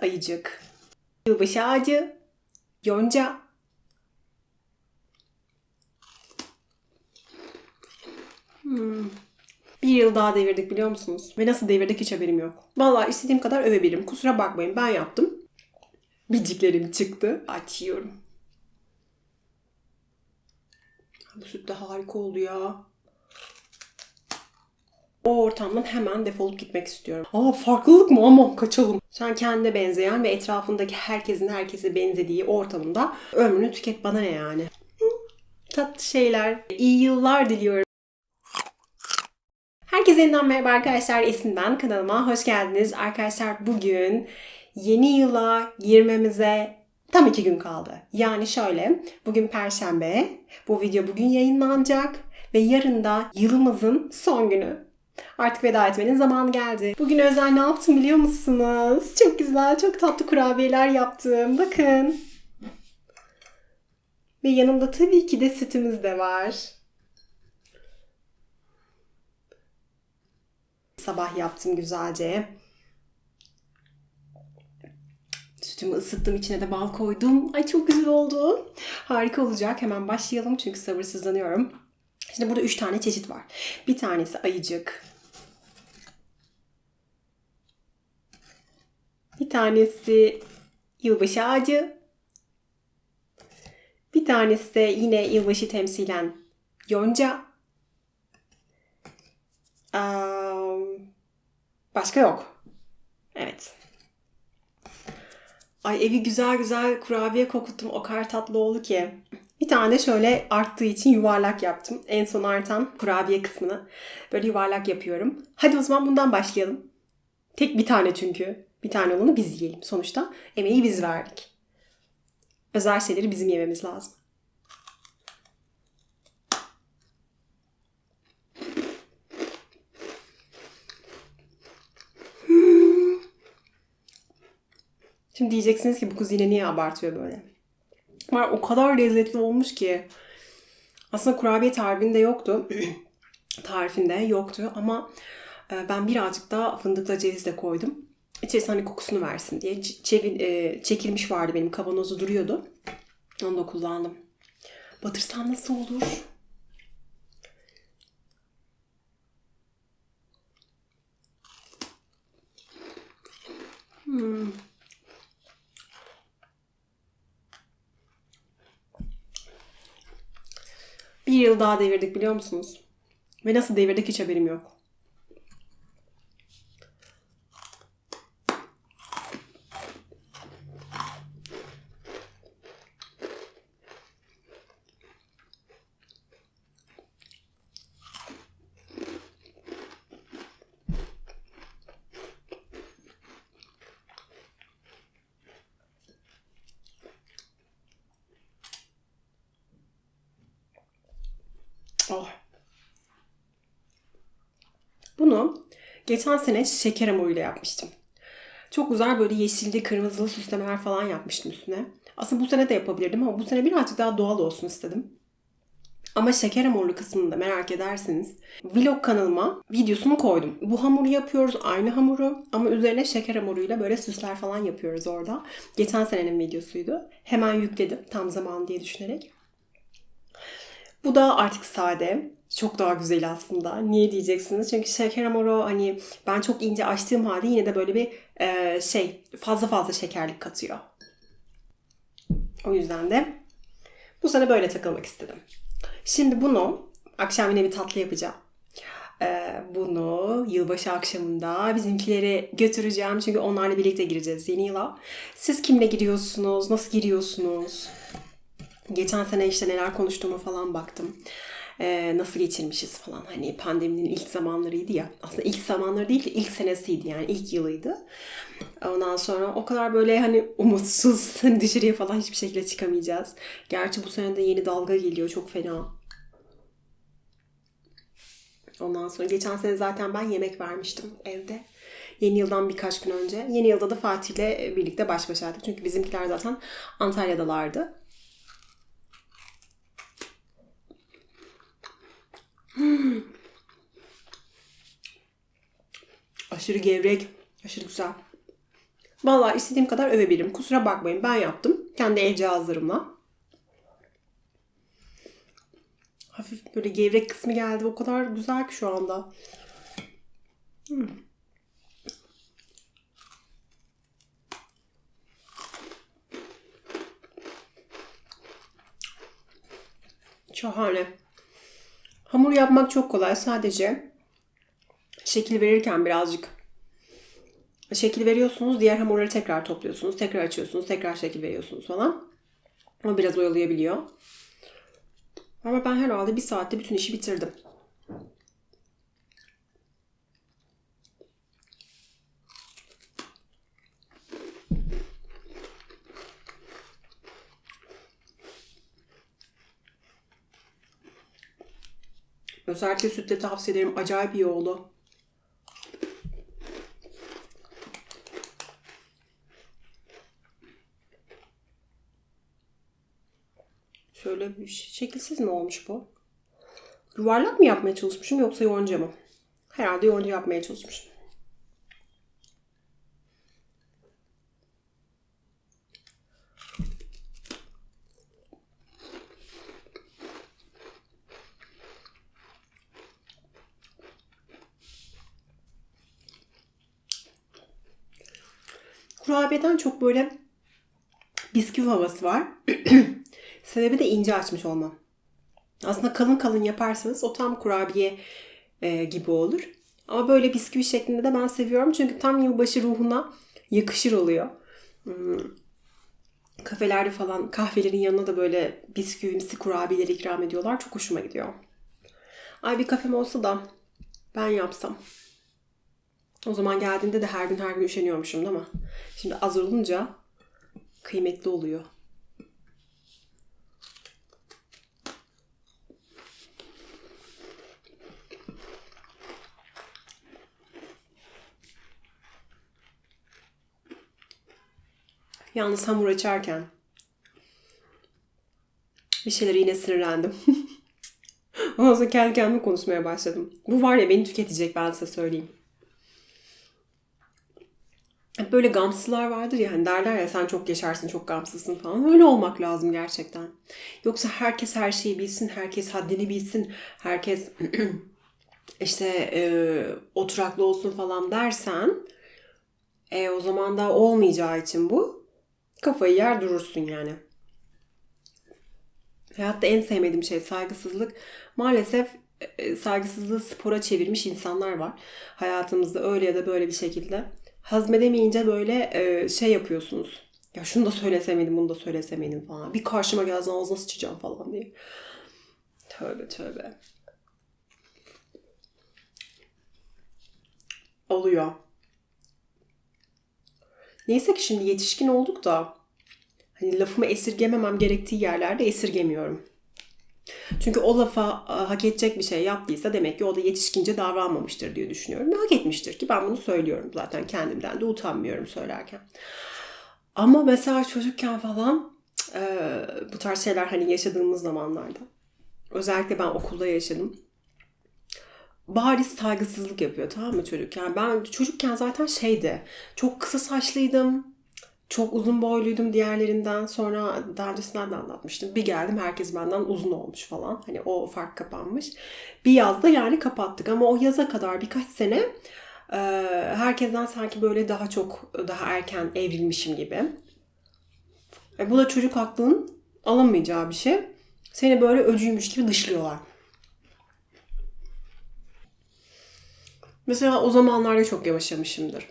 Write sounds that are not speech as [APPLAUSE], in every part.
ayıcık, yılbaşı ağacı, yonca. Hmm. Bir yıl daha devirdik biliyor musunuz? Ve nasıl devirdik hiç haberim yok. Vallahi istediğim kadar övebilirim. Kusura bakmayın ben yaptım. Biciklerim çıktı. Açıyorum. Bu süt de harika oldu ya. O ortamdan hemen defolup gitmek istiyorum. Aa farklılık mı? Aman kaçalım. Sen kendine benzeyen ve etrafındaki herkesin herkese benzediği ortamında ömrünü tüket bana ne yani. Tatlı şeyler. İyi yıllar diliyorum. Herkese yeniden merhaba arkadaşlar. Esin ben. Kanalıma hoş geldiniz. Arkadaşlar bugün yeni yıla girmemize tam iki gün kaldı. Yani şöyle, bugün Perşembe, bu video bugün yayınlanacak ve yarın da yılımızın son günü. Artık veda etmenin zamanı geldi. Bugün özel ne yaptım biliyor musunuz? Çok güzel, çok tatlı kurabiyeler yaptım. Bakın. Ve yanımda tabii ki de sütümüz de var. Sabah yaptım güzelce. Sütümü ısıttım, içine de bal koydum. Ay çok güzel oldu. Harika olacak. Hemen başlayalım çünkü sabırsızlanıyorum. Şimdi burada üç tane çeşit var. Bir tanesi ayıcık. Bir tanesi yılbaşı ağacı. Bir tanesi de yine yılbaşı temsilen yonca. Başka yok. Evet. Ay evi güzel güzel kurabiye kokuttum. O kadar tatlı oldu ki. Bir tane şöyle arttığı için yuvarlak yaptım. En son artan kurabiye kısmını böyle yuvarlak yapıyorum. Hadi o zaman bundan başlayalım. Tek bir tane çünkü. Bir tane olanı biz yiyelim. Sonuçta emeği biz verdik. Özel şeyleri bizim yememiz lazım. Şimdi diyeceksiniz ki bu kız yine niye abartıyor böyle? Var o kadar lezzetli olmuş ki. Aslında kurabiye tarifinde yoktu. [CLEARS THROAT] tarifinde yoktu ama e, ben birazcık daha fındıkla ceviz de koydum. İçerisine hani kokusunu versin diye. Çevir- e, çekilmiş vardı benim kavanozu duruyordu. Onu da kullandım. Batırsam nasıl olur? Hmm. Bir yıl daha devirdik biliyor musunuz? Ve nasıl devirdik hiç haberim yok. Oh. Bunu geçen sene şeker hamuruyla yapmıştım. Çok güzel böyle yeşilli, kırmızılı süslemeler falan yapmıştım üstüne. Aslında bu sene de yapabilirdim ama bu sene birazcık daha doğal olsun istedim. Ama şeker hamurlu kısmını da merak ederseniz vlog kanalıma videosunu koydum. Bu hamuru yapıyoruz aynı hamuru ama üzerine şeker hamuruyla böyle süsler falan yapıyoruz orada. Geçen senenin videosuydu. Hemen yükledim tam zaman diye düşünerek. Bu da artık sade. Çok daha güzel aslında. Niye diyeceksiniz? Çünkü şeker hamuru hani ben çok ince açtığım halde yine de böyle bir e, şey fazla fazla şekerlik katıyor. O yüzden de bu sene böyle takılmak istedim. Şimdi bunu akşam yine bir tatlı yapacağım. Ee, bunu yılbaşı akşamında bizimkileri götüreceğim. Çünkü onlarla birlikte gireceğiz yeni yıla. Siz kimle giriyorsunuz? Nasıl giriyorsunuz? Geçen sene işte neler konuştuğuma falan baktım. Ee, nasıl geçirmişiz falan. Hani pandeminin ilk zamanlarıydı ya. Aslında ilk zamanları değil de ilk senesiydi yani ilk yılıydı. Ondan sonra o kadar böyle hani umutsuz [LAUGHS] hani dışarıya falan hiçbir şekilde çıkamayacağız. Gerçi bu sene de yeni dalga geliyor çok fena. Ondan sonra geçen sene zaten ben yemek vermiştim evde. Yeni yıldan birkaç gün önce. Yeni yılda da Fatih'le birlikte baş başaydık. Çünkü bizimkiler zaten Antalya'dalardı. Aşırı gevrek. Aşırı güzel. Vallahi istediğim kadar övebilirim. Kusura bakmayın ben yaptım. Kendi el cihazlarımla. Hafif böyle gevrek kısmı geldi. O kadar güzel ki şu anda. Hmm. Şahane. Hamur yapmak çok kolay. Sadece şekil verirken birazcık şekil veriyorsunuz. Diğer hamurları tekrar topluyorsunuz. Tekrar açıyorsunuz. Tekrar şekil veriyorsunuz falan. O biraz oyalayabiliyor. Ama ben herhalde bir saatte bütün işi bitirdim. Özellikle sütle tavsiye ederim. Acayip iyi oldu. Şöyle bir şekilsiz mi olmuş bu? Yuvarlak mı yapmaya çalışmışım yoksa yonca mı? Herhalde yonca yapmaya çalışmışım. Kurabiyeden çok böyle bisküvi havası var. [CLEARS THROAT] Sebebi de ince açmış olmam. Aslında kalın kalın yaparsanız o tam kurabiye e, gibi olur. Ama böyle bisküvi şeklinde de ben seviyorum. Çünkü tam yılbaşı ruhuna yakışır oluyor. Hmm. Kafelerde falan kahvelerin yanına da böyle bisküvimsi kurabiyeleri ikram ediyorlar. Çok hoşuma gidiyor. Ay bir kafem olsa da ben yapsam. O zaman geldiğinde de her gün her gün üşeniyormuşum değil mi? Şimdi az olunca kıymetli oluyor. Yalnız hamur açarken bir şeylere yine sinirlendim. [LAUGHS] Ondan sonra kendi kendime konuşmaya başladım. Bu var ya beni tüketecek ben size söyleyeyim. Böyle gamsızlar vardır ya hani derler ya sen çok yaşarsın çok gamsızsın falan. Öyle olmak lazım gerçekten. Yoksa herkes her şeyi bilsin, herkes haddini bilsin, herkes [CLEARS THROAT] işte e, oturaklı olsun falan dersen e, o zaman da olmayacağı için bu kafayı yer durursun yani. Hayatta en sevmediğim şey saygısızlık. Maalesef e, saygısızlığı spora çevirmiş insanlar var. Hayatımızda öyle ya da böyle bir şekilde. Hazmedemeyince böyle e, şey yapıyorsunuz. Ya şunu da söylesemeydim, bunu da söylesemeydim falan. Bir karşıma gelsin ağzına sıçacağım falan diye. Tövbe tövbe. Oluyor. Neyse ki şimdi yetişkin olduk da hani lafımı esirgememem gerektiği yerlerde esirgemiyorum. Çünkü o lafa hak edecek bir şey yaptıysa demek ki o da yetişkince davranmamıştır diye düşünüyorum. Ve hak etmiştir ki ben bunu söylüyorum zaten kendimden de utanmıyorum söylerken. Ama mesela çocukken falan e, bu tarz şeyler hani yaşadığımız zamanlarda özellikle ben okulda yaşadım. Bariz saygısızlık yapıyor tamam mı çocukken? Ben çocukken zaten şeydi. Çok kısa saçlıydım çok uzun boyluydum diğerlerinden. Sonra daha öncesinden de anlatmıştım. Bir geldim herkes benden uzun olmuş falan. Hani o fark kapanmış. Bir yazda yani kapattık ama o yaza kadar birkaç sene e, herkesten sanki böyle daha çok daha erken evrilmişim gibi. E, bu da çocuk aklının alınmayacağı bir şey. Seni böyle öcüymüş gibi dışlıyorlar. Mesela o zamanlarda çok yavaşlamışımdır.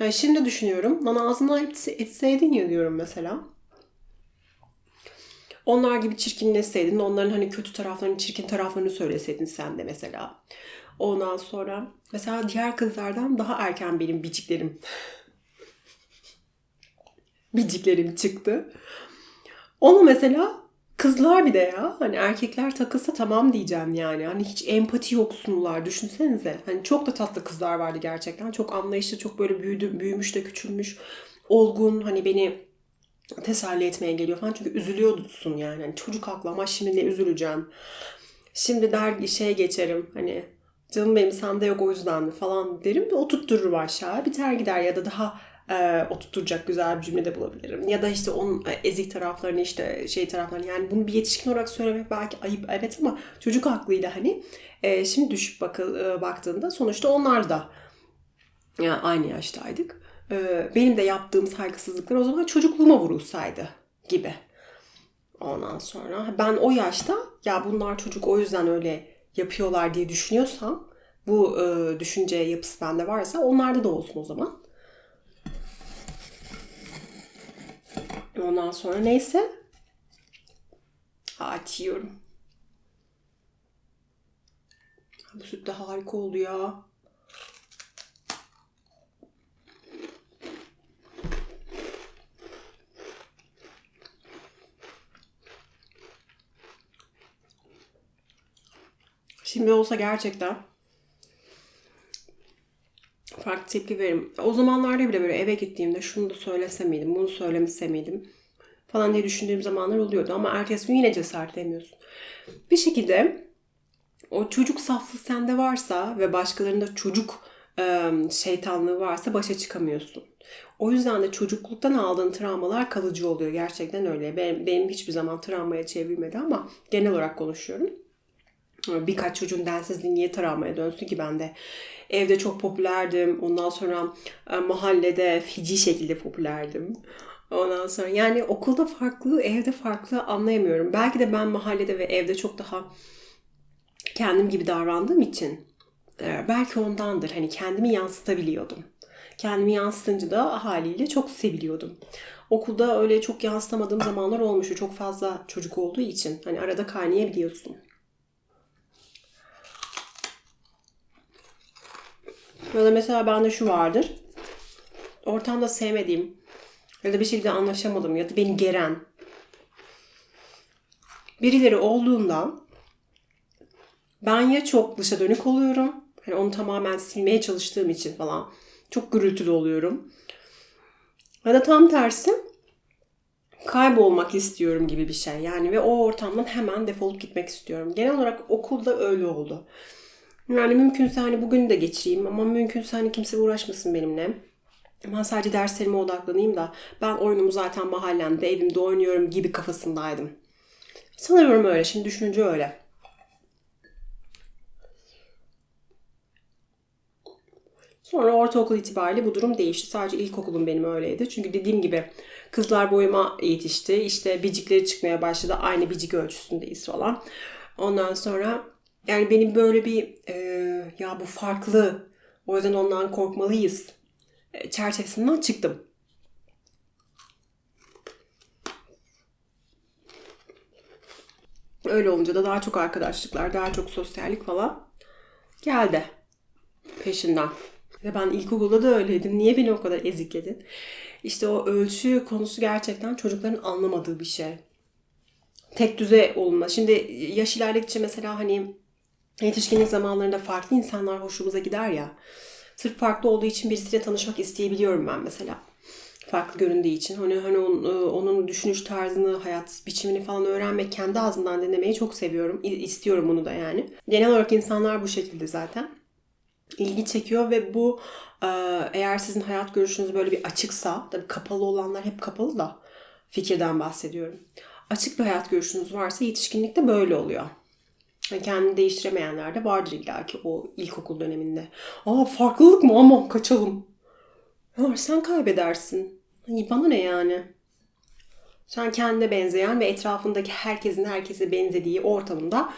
Yani şimdi düşünüyorum. Lan ağzından etseydin ya diyorum mesela. Onlar gibi çirkinleşseydin, onların hani kötü taraflarını, çirkin taraflarını söyleseydin sen de mesela. Ondan sonra mesela diğer kızlardan daha erken benim biciklerim [LAUGHS] biciklerim çıktı. Onu mesela Kızlar bir de ya. Hani erkekler takılsa tamam diyeceğim yani. Hani hiç empati yoksunlar. Düşünsenize. Hani çok da tatlı kızlar vardı gerçekten. Çok anlayışlı, çok böyle büyüdü, büyümüş de küçülmüş. Olgun hani beni teselli etmeye geliyor falan. Çünkü üzülüyorsun yani. hani çocuk haklı ama şimdi ne üzüleceğim. Şimdi der şeye geçerim. Hani canım benim sende yok o yüzden falan derim. O tuttururum aşağı. Biter gider ya da daha e, oturtacak güzel bir cümle de bulabilirim. Ya da işte onun e, ezik taraflarını işte şey taraflarını yani bunu bir yetişkin olarak söylemek belki ayıp evet ama çocuk aklıyla hani e, şimdi düşüp bakıl, e, baktığında sonuçta onlar da yani aynı yaştaydık. E, benim de yaptığım saygısızlıklar o zaman çocukluğuma vurulsaydı gibi. Ondan sonra ben o yaşta ya bunlar çocuk o yüzden öyle yapıyorlar diye düşünüyorsam bu e, düşünce yapısı bende varsa onlarda da olsun o zaman. Ondan sonra neyse açıyorum. Bu süt de harika oldu ya. Şimdi olsa gerçekten farklı tepki veririm. O zamanlarda bile böyle eve gittiğimde şunu da söylese miydim, bunu söylemese miydim falan diye düşündüğüm zamanlar oluyordu. Ama ertesi gün yine cesaret edemiyorsun. Bir şekilde o çocuk saflığı sende varsa ve başkalarında çocuk şeytanlığı varsa başa çıkamıyorsun. O yüzden de çocukluktan aldığın travmalar kalıcı oluyor. Gerçekten öyle. Benim, benim hiçbir zaman travmaya çevrilmedi ama genel olarak konuşuyorum. Birkaç çocuğun densizliği niye travmaya dönsün ki ben de evde çok popülerdim. Ondan sonra e, mahallede feci şekilde popülerdim. Ondan sonra yani okulda farklı, evde farklı anlayamıyorum. Belki de ben mahallede ve evde çok daha kendim gibi davrandığım için e, belki ondandır. Hani kendimi yansıtabiliyordum. Kendimi yansıtınca da haliyle çok seviliyordum. Okulda öyle çok yansıtamadığım zamanlar olmuştu. Çok fazla çocuk olduğu için. Hani arada kaynayabiliyorsun. Ya mesela bende şu vardır. Ortamda sevmediğim ya da bir şekilde anlaşamadım ya da beni geren birileri olduğunda ben ya çok dışa dönük oluyorum. Hani onu tamamen silmeye çalıştığım için falan. Çok gürültülü oluyorum. Ya da tam tersi kaybolmak istiyorum gibi bir şey. Yani ve o ortamdan hemen defolup gitmek istiyorum. Genel olarak okulda öyle oldu. Yani mümkünse hani bugün de geçireyim ama mümkünse hani kimse uğraşmasın benimle. Ben sadece derslerime odaklanayım da ben oyunumu zaten mahallemde, evimde oynuyorum gibi kafasındaydım. Sanıyorum öyle. Şimdi düşününce öyle. Sonra ortaokul itibariyle bu durum değişti. Sadece ilkokulum benim öyleydi. Çünkü dediğim gibi kızlar boyuma yetişti. İşte bicikleri çıkmaya başladı. Aynı bicik ölçüsündeyiz falan. Ondan sonra yani benim böyle bir e, ya bu farklı o yüzden ondan korkmalıyız e, çerçevesinden çıktım. Öyle olunca da daha çok arkadaşlıklar, daha çok sosyallik falan geldi peşinden. Ve ben ilkokulda da öyleydim. Niye beni o kadar ezikledin? İşte o ölçü konusu gerçekten çocukların anlamadığı bir şey. Tek düze olma. Şimdi yaş ilerledikçe mesela hani yetişkinlik zamanlarında farklı insanlar hoşumuza gider ya. Sırf farklı olduğu için birisiyle tanışmak isteyebiliyorum ben mesela. Farklı göründüğü için. Hani, hani onun, e, onun düşünüş tarzını, hayat biçimini falan öğrenmek, kendi ağzından dinlemeyi çok seviyorum. İstiyorum bunu da yani. Genel olarak insanlar bu şekilde zaten. ilgi çekiyor ve bu e, eğer sizin hayat görüşünüz böyle bir açıksa, tabii kapalı olanlar hep kapalı da fikirden bahsediyorum. Açık bir hayat görüşünüz varsa yetişkinlikte böyle oluyor. Kendini değiştiremeyenler de vardır illa ki o ilkokul döneminde. Aa farklılık mı ama kaçalım. Ya sen kaybedersin. Bana ne yani? Sen kendine benzeyen ve etrafındaki herkesin herkese benzediği ortamında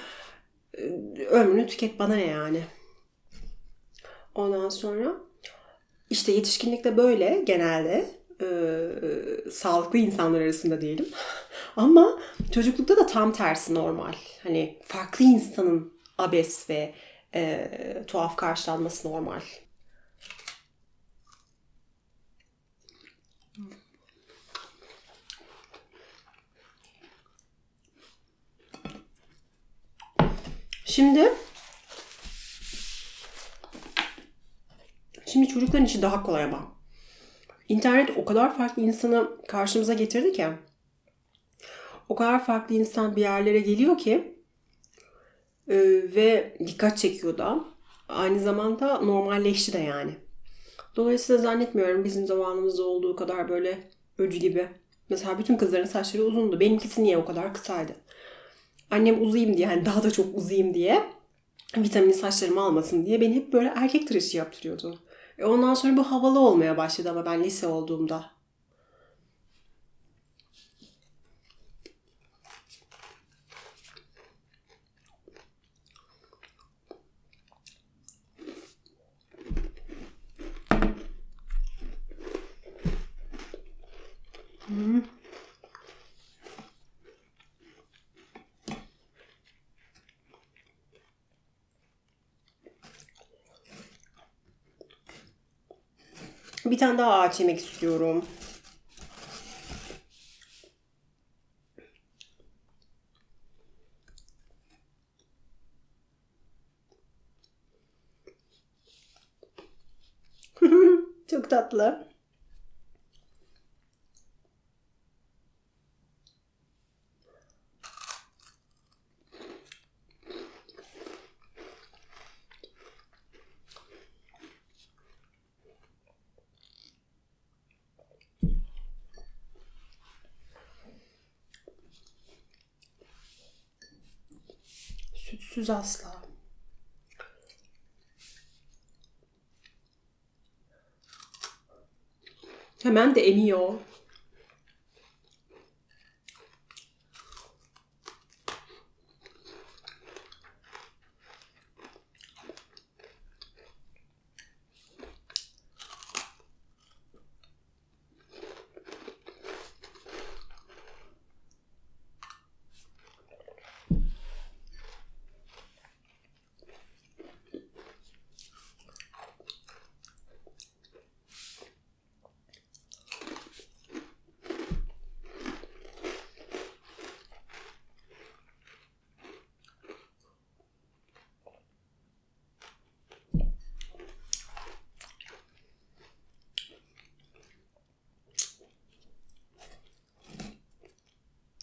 e, ömrünü tüket bana ne yani? Ondan sonra işte yetişkinlikte böyle genelde e, sağlıklı insanlar arasında diyelim. Ama çocuklukta da tam tersi normal. Hani farklı insanın abes ve e, tuhaf karşılanması normal. Şimdi Şimdi çocukların işi daha kolay ama. İnternet o kadar farklı insanı karşımıza getirdi ki o kadar farklı insan bir yerlere geliyor ki e, ve dikkat çekiyor da aynı zamanda normalleşti de yani. Dolayısıyla zannetmiyorum bizim zamanımızda olduğu kadar böyle öcü gibi. Mesela bütün kızların saçları uzundu. Benimkisi niye o kadar kısaydı? Annem uzayayım diye, yani daha da çok uzayayım diye vitamin saçlarımı almasın diye beni hep böyle erkek tıraşı yaptırıyordu. E ondan sonra bu havalı olmaya başladı ama ben lise olduğumda. Bir tane daha ağaç yemek istiyorum. [LAUGHS] Çok tatlı. Sütsüz asla. Hemen de emiyor.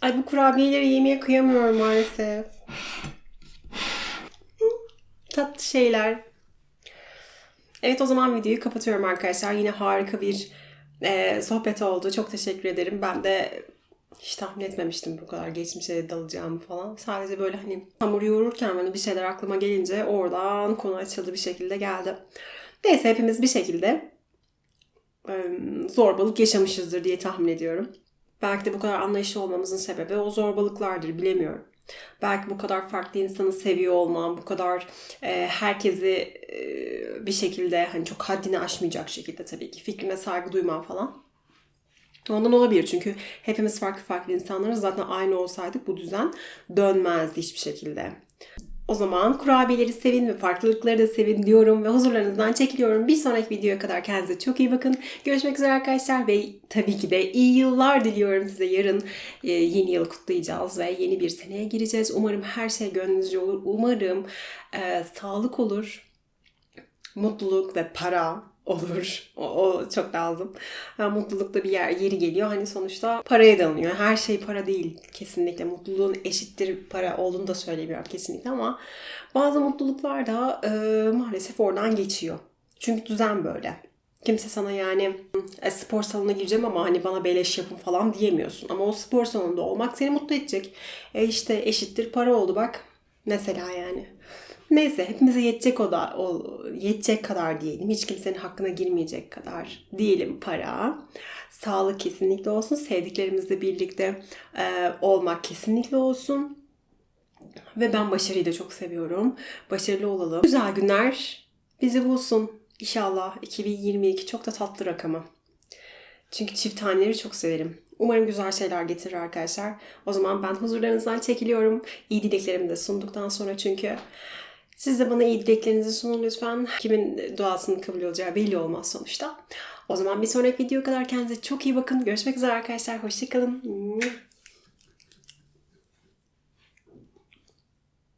Ay bu kurabiyeleri yemeye kıyamıyorum maalesef. Tatlı şeyler. Evet o zaman videoyu kapatıyorum arkadaşlar. Yine harika bir e, sohbet oldu. Çok teşekkür ederim. Ben de hiç tahmin etmemiştim bu kadar geçmişe dalacağımı falan. Sadece böyle hani hamur yoğururken böyle bir şeyler aklıma gelince oradan konu açıldı bir şekilde geldi. Neyse hepimiz bir şekilde zorbalık yaşamışızdır diye tahmin ediyorum. Belki de bu kadar anlayışlı olmamızın sebebi o zorbalıklardır bilemiyorum. Belki bu kadar farklı insanı seviyor olmam, bu kadar e, herkesi e, bir şekilde hani çok haddini aşmayacak şekilde tabii ki fikrine saygı duymam falan. Ondan olabilir çünkü hepimiz farklı farklı insanlarız. Zaten aynı olsaydık bu düzen dönmezdi hiçbir şekilde. O zaman kurabiyeleri sevin ve farklılıkları da sevin diyorum ve huzurlarınızdan çekiliyorum. Bir sonraki videoya kadar kendinize çok iyi bakın. Görüşmek üzere arkadaşlar ve tabii ki de iyi yıllar diliyorum size. Yarın e, yeni yılı kutlayacağız ve yeni bir seneye gireceğiz. Umarım her şey gönlünüzce olur. Umarım e, sağlık olur, mutluluk ve para [LAUGHS] olur. O, o çok lazım. Yani mutlulukta bir yer yeri geliyor. Hani sonuçta paraya dalınıyor. Her şey para değil kesinlikle. Mutluluğun eşittir para olduğunu da söylemiyorum kesinlikle ama bazı mutluluklar da e, maalesef oradan geçiyor. Çünkü düzen böyle. Kimse sana yani e, spor salonuna gireceğim ama hani bana beleş yapın falan diyemiyorsun. Ama o spor salonunda olmak seni mutlu edecek. E işte eşittir para oldu bak. Mesela yani. Neyse hepimize yetecek o da o yetecek kadar diyelim. Hiç kimsenin hakkına girmeyecek kadar diyelim para. Sağlık kesinlikle olsun. Sevdiklerimizle birlikte e, olmak kesinlikle olsun. Ve ben başarıyı da çok seviyorum. Başarılı olalım. Güzel günler bizi bulsun. İnşallah 2022 çok da tatlı rakamı. Çünkü çift taneleri çok severim. Umarım güzel şeyler getirir arkadaşlar. O zaman ben huzurlarınızdan çekiliyorum. İyi dileklerimi de sunduktan sonra çünkü siz de bana iyi dileklerinizi sunun lütfen. Kimin duasının kabul olacağı belli olmaz sonuçta. O zaman bir sonraki video kadar kendinize çok iyi bakın. Görüşmek üzere arkadaşlar. Hoşçakalın.